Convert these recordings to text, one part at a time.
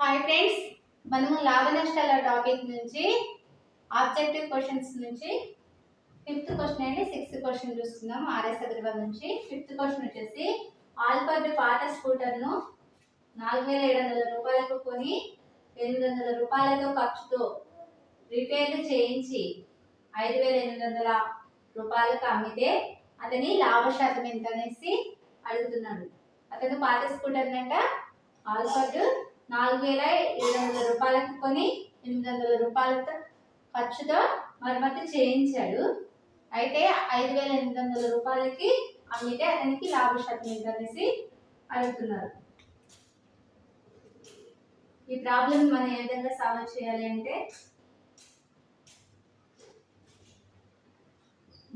Hi friends మనము లాభ నష్టాల టాపిక్ నుంచి ఆబ్జెక్టివ్ క్వశ్చన్స్ నుంచి ఫిఫ్త్ క్వశ్చన్ అండి సిక్స్త్ క్వశ్చన్ చూస్తున్నాం ఆర్ఎస్ అగర్వాల్ నుంచి. ఫిఫ్త్ క్వశ్చన్ వచ్చేసి ఆల్బర్ట్ పాత స్కూటర్ను నాలుగు వేల ఏడు వందల రూపాయలకు కొని ఎనిమిది వందల రూపాయలతో ఖర్చుతో రిపేర్లు చేయించి ఐదు వేల ఎనిమిది వందల రూపాయలకు అమ్మితే అతని లాభ శాతం ఎంత అనేసి అడుగుతున్నాడు. అతను పాత స్కూటర్ అంట ఆల్ఫర్డ్ నాలుగు వేల ఏడు వందల రూపాయలకు కొని ఎనిమిది వందల రూపాయలతో ఖర్చుతో మరమ్మతు చేయించాడు. అయితే ఐదు వేల ఎనిమిది వందల రూపాయలకి అమ్మితే అతనికి లాభ శాతం అనేసి అడుగుతున్నారు. ఈ ప్రాబ్లం మనం ఏ విధంగా సాల్వ్ చేయాలి అంటే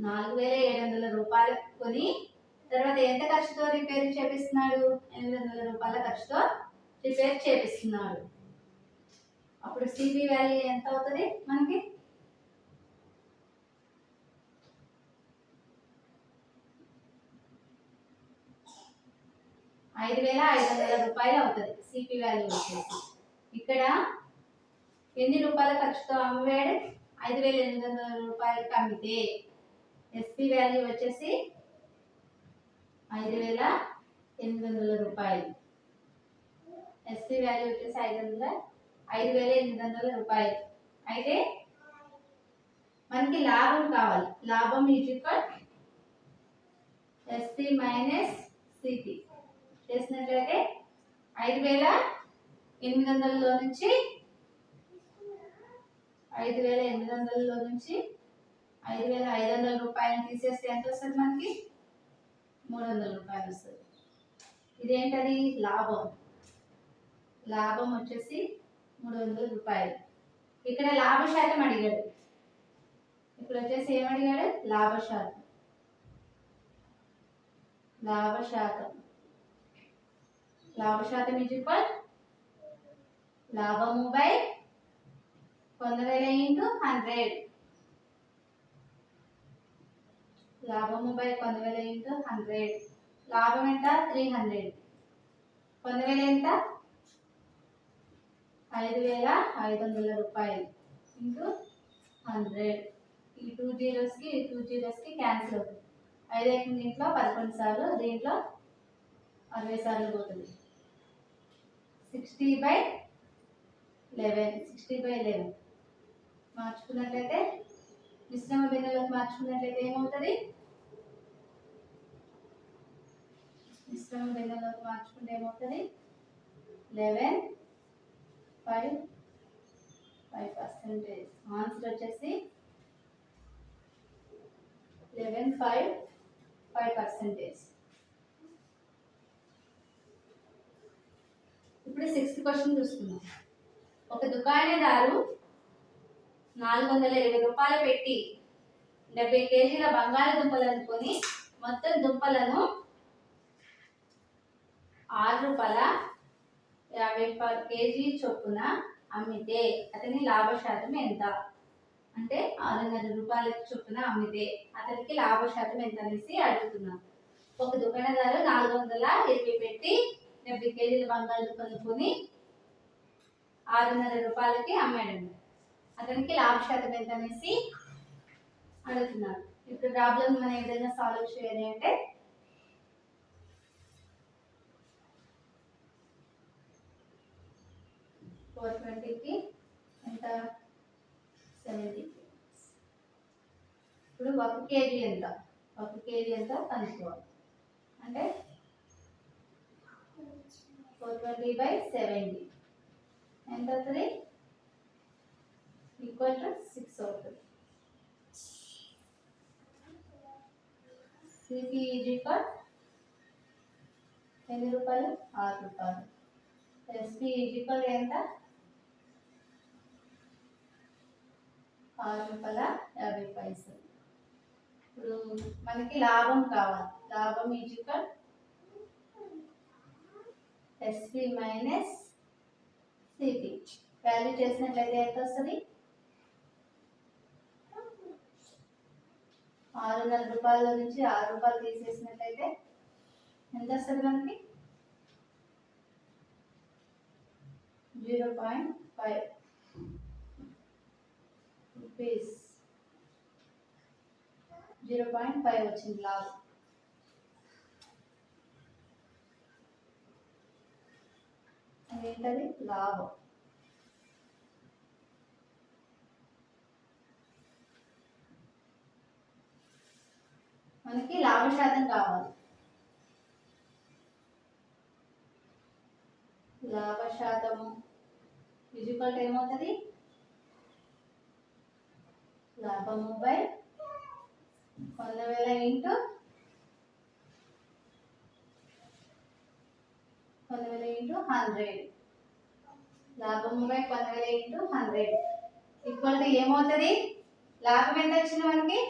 నాలుగు వేల ఏడు వందల రూపాయలు కొని తర్వాత ఎంత ఖర్చుతో రిపేర్ చేపిస్తున్నాడు? ఎనిమిది వందల రూపాయల ఖర్చుతో రిపేర్ చేపిస్తున్నాడు అప్పుడు సిబి వాల్యూ ఎంత అవుతుంది మనకి? ఐదు వేల ఐదు వందల రూపాయలు అవుతుంది సిపి వాల్యూ వచ్చేసి. ఇక్కడ ఎన్ని రూపాయల ఖర్చుతో అమ్మివాడు ఐదు వేల ఎనిమిది వందల రూపాయలకి అమ్మితే ఎస్పి వాల్యూ వచ్చేసి ఐదు వేల ఎనిమిది వందల రూపాయలు. ఎస్టీ వాల్యూ వచ్చేసి ఐదు వందల ఐదు వేల ఎనిమిది వందల రూపాయలు. అయితే మనకి లాభం కావాలి. లాభం is equal SP minus CP చేసినట్లయితే ఐదు వేల ఎనిమిది వందలలో నుంచి ఐదు వేల ఎనిమిది వందలలో నుంచి ఐదు వేల ఐదు వందల రూపాయలు తీసేస్తే ఎంత వస్తుంది మనకి? మూడు వందల రూపాయలు వస్తుంది. ఇదేంటది? లాభం. లాభం వచ్చేసి మూడు వందల రూపాయలు. ఇక్కడ లాభ శాతం అడిగాడు. ఇప్పుడు వచ్చేసి ఏమడిగాడు? లాభ శాతం లాభ శాతం లాభ శాతం ఇజ్ ఈక్వల్ లాభము బై వంద వేల ఇంటూ హండ్రెడ్. లాభము బై వంద వేల ఇంటూ హండ్రెడ్. లాభం ఎంత? త్రీ హండ్రెడ్ వంద వేల ఎంత? ఐదు వేల ఐదు వందల రూపాయలు ఇంటూ హండ్రెడ్. ఈ టూ జీరోస్కి ఈ టూ జీరోస్కి క్యాన్సిల్ అవుతుంది. ఐదు అయిన దీంట్లో పదకొండు సార్లు దీంట్లో అరవై సార్లు పోతుంది. Sixty by eleven sixty by eleven. మార్చుకున్నట్లయితే మిశ్రమ బిందువులకు మార్చుకున్నట్లయితే ఏమవుతుంది? మిశ్రమ బిందువులకు మార్చుకుంటే ఏమవుతుంది? Eleven five five percentage answer వచ్చేసి లెవెన్ ఫైవ్ ఫైవ్ పర్సెంటేజ్ ఇప్పుడు సిక్స్త్ క్వశ్చన్ చూస్తున్నాం ఒక దుకాణదారు నాలుగు వందల ఇరవై రూపాయలు పెట్టి డెబ్బై కేజీల బంగాళదుంపలను కొని మొత్తం దుంపలను ఆరు రూపాయల యాభై పర్ కేజీ చొప్పున అమ్మితే అతని లాభ శాతం ఎంత? అంటే ఆరున్నర రూపాయల చొప్పున అమ్మితే అతనికి లాభ శాతం ఎంత అనేసి అడుగుతున్నాం. ఒక దుకాణదారు నాలుగు వందల ఇరవై పెట్టి డెబ్బై కేజీల బంగారు కొనుక్కొని ఆరున్నర రూపాయలకి అమ్మాడండి అతనికి లాభ శాతం ఎంత అనేసి అడుగుతున్నారు. ఇప్పుడు ప్రాబ్లం మనం ఏదైనా సాల్వ్ చేయాలి అంటే ఫోర్ ట్వంటీకి ఎంత? సెవెంటీ ఇప్పుడు ఒక కేజీ ఎంత? ఒక కేజీ ఎంత కనుక్కోవాలి. అంటే ఫోర్ ట్వంటీ బై సెవెంటీ. ఎంత అవుతుంది? ఈక్వల్ టు సిక్స్ అవుతుంది. సిపి ఈజ్ ఈక్వల్ ఎన్ని రూపాయలు? ఆరు రూపాయలు. ఎస్పి ఈజ్ ఈక్వల్ ఎంత? ఆరు రూపాయల యాభై పైసలు. ఇప్పుడు మనకి లాభం కావాలి. లాభం is SP minus CP value చేసినట్లయితే ఎంత వస్తుంది? ఆరున్నర రూపాయల నుంచి ఆరు రూపాయలు తీసేసినట్లయితే ఎంత వస్తుంది మనకి? Zero point five. Rupees. Zero point five వచ్చింది లాభం అదేంటది లాభం. మనకి లాభ శాతం కావాలి. లాభ శాతము ఫిజికల్ ఏమవుతుంది లాభము ముప్పై వంద వేల ఇంటూ వంద వేల ఇంటూ హండ్రెడ్ లాభము బై వంద వేల ఇంటూ హండ్రెడ్ ఈక్వల్ టు ఏమవుతుంది? లాభం ఎంత వచ్చింది మనకి?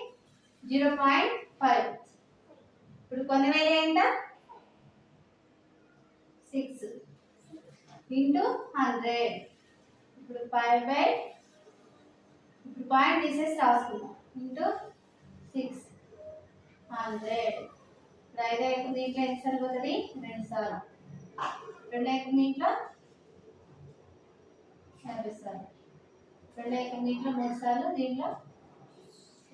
Zero point five. ఇప్పుడు కొన్ని వేల ఎంత? సిక్స్ ఇంటూ హండ్రెడ్ ఇప్పుడు ఫైవ్ బై ఇప్పుడు పాయింట్ తీసేసి రాసుకుందాం. ఇంటూ సిక్స్ హండ్రెడ్ ఇప్పుడు ఐదు ఐదు దీంట్లో ఎన్నిసార్లు పోతుంది రెండు సార్లు. రెండు ఐదు దీంట్లో యాభై సార్లు. రెండు ఐదు దీంట్లో మూడు సార్లు దీంట్లో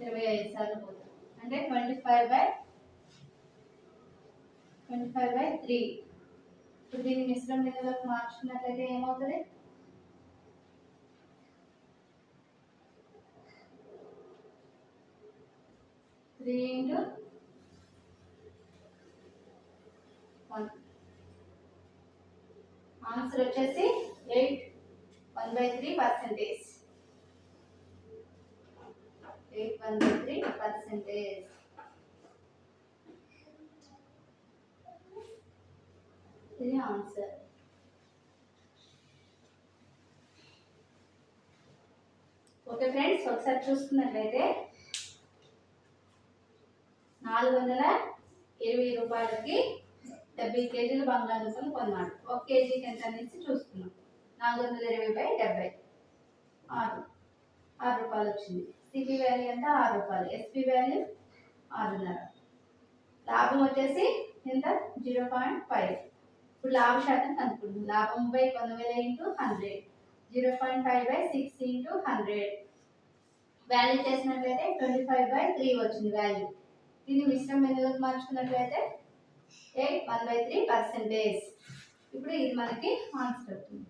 ఇరవై ఐదు సార్లు పోతుంది. అంటే twenty five by twenty five by three ఇప్పుడు దీన్ని మిశ్రమ నిధులకు మార్చుకున్నట్లయితే ఏమవుతుంది? త్రీ ఇంటూ వన్ ఆన్సర్ వచ్చేసి eight one by three percentage eight one by three percentage ఇది ఆన్సర్ ఓకే ఫ్రెండ్స్ ఒకసారి చూసుకున్నట్లయితే నాలుగు వందల ఇరవై రూపాయలకి డెబ్బై కేజీలు బంగాళదుంపలు కొన్నాడు. ఒక కేజీకి ఎంత అనేసి చూసుకున్నాం. నాలుగు వందల ఇరవై బై డెబ్బై. ఆరు. ఆరు రూపాయలు వచ్చింది. సిపి వాల్యూ ఎంత? ఆరు రూపాయలు. ఎస్పి వాల్యూ ఆరున్నర. లాభం వచ్చేసి ఎంత? Zero point five. ఇప్పుడు లాభ శాతం కనుక్కుంటుంది లాభం బై కొన్ని వేల into hundred. Zero point five by six into hundred. Value చేసినట్లయితే ట్వంటీ ఫైవ్ బై త్రీ వచ్చింది వాల్యూ. దీన్ని మిశ్రమ బిందువులకు మార్చుకున్నట్లయితే eight one by three percentage ఇప్పుడు ఇది మనకి ఆన్సర్ అవుతుంది.